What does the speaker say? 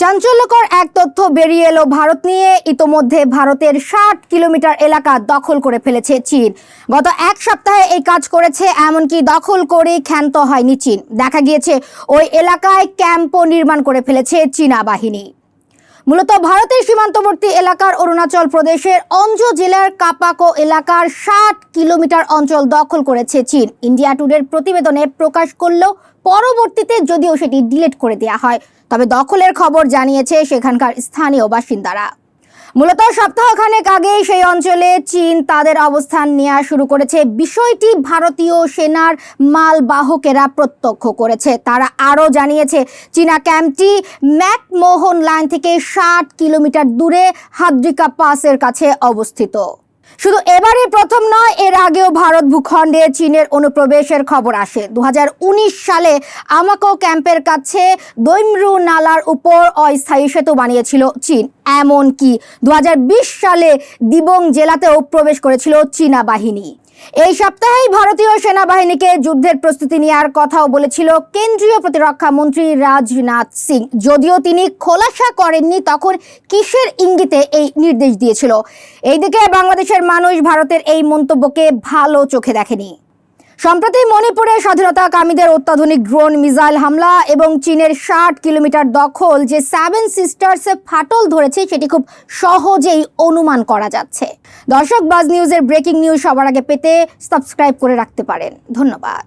চাঞ্চল্যকর এক তথ্য বেরিয়ে এলো ভারত নিয়ে। ইতোমধ্যে ভারতের ষাট কিলোমিটার এলাকা দখল করে ফেলেছে চীন। গত এক সপ্তাহে এই কাজ করেছে, এমনকি দখল করে ক্ষান্ত হয়নি চীন। দেখা গিয়েছে, ওই এলাকায় ক্যাম্পও নির্মাণ করে ফেলেছে চীনা বাহিনী। মূলত ভারতের সীমান্তবর্তী এলাকার অরুণাচল প্রদেশের অঞ্জ জেলার কাপাকো এলাকার ষাট কিলোমিটার অঞ্চল দখল করেছে চীন। ইন্ডিয়া টুডের প্রতিবেদনে প্রকাশ করলেও পরবর্তীতে যদিও সেটি ডিলিট করে দেওয়া হয়, তবে দখলের খবর জানিয়েছে সেখানকার স্থানীয় বাসিন্দারা। মূলত সপ্তাহখানেক আগেই সেই অঞ্চলে চীন তাদের অবস্থান নেওয়া শুরু করেছে। বিষয়টি ভারতীয় সেনার মালবাহকেরা প্রত্যক্ষ করেছে। তারা আরও জানিয়েছে, চীনা ক্যাম্পটি ম্যাকমোহন লাইন থেকে ষাট কিলোমিটার দূরে হাদ্রিকা পাসের কাছে অবস্থিত। শুধু এবারে প্রথম নয়, এর আগেও ভারত ভূখণ্ডে চীনের অনুপ্রবেশের খবর আসে। দু হাজার উনিশ সালে আমাকো ক্যাম্পের কাছে দৈমরু নালার উপর অস্থায়ী সেতু বানিয়েছিল চীন। এমনকি দু হাজার বিশ সালে দিবং জেলাতেও প্রবেশ করেছিল চীনা বাহিনী। এই সপ্তাহেই ভারতীয় সেনাবাহিনীকে যুদ্ধের প্রস্তুতি নেওয়ার কথাও বলেছিল কেন্দ্রীয় প্রতিরক্ষা মন্ত্রী রাজনাথ সিং। যদিও তিনি খোলাসা করেননি, তখন কিসের ইঙ্গিতে এই নির্দেশ দিয়েছিল? এইদিকে বাংলাদেশের মানুষ ভারতের এই মন্তব্যকে ভালো চোখে দেখেনি। সম্প্রতি মণিপুরে স্বাধীনতাকামীদের অত্যাধুনিক ড্রোন মিসাইল হামলা এবং চীনের ষাট কিলোমিটার দখল যে সেভেন সিস্টার্সে ফাটল ধরেছে সেটি খুব সহজেই অনুমান করা যাচ্ছে। দর্শক, বাজ নিউজের ব্রেকিং নিউজ সবার আগে পেতে সাবস্ক্রাইব করে রাখতে পারেন। ধন্যবাদ।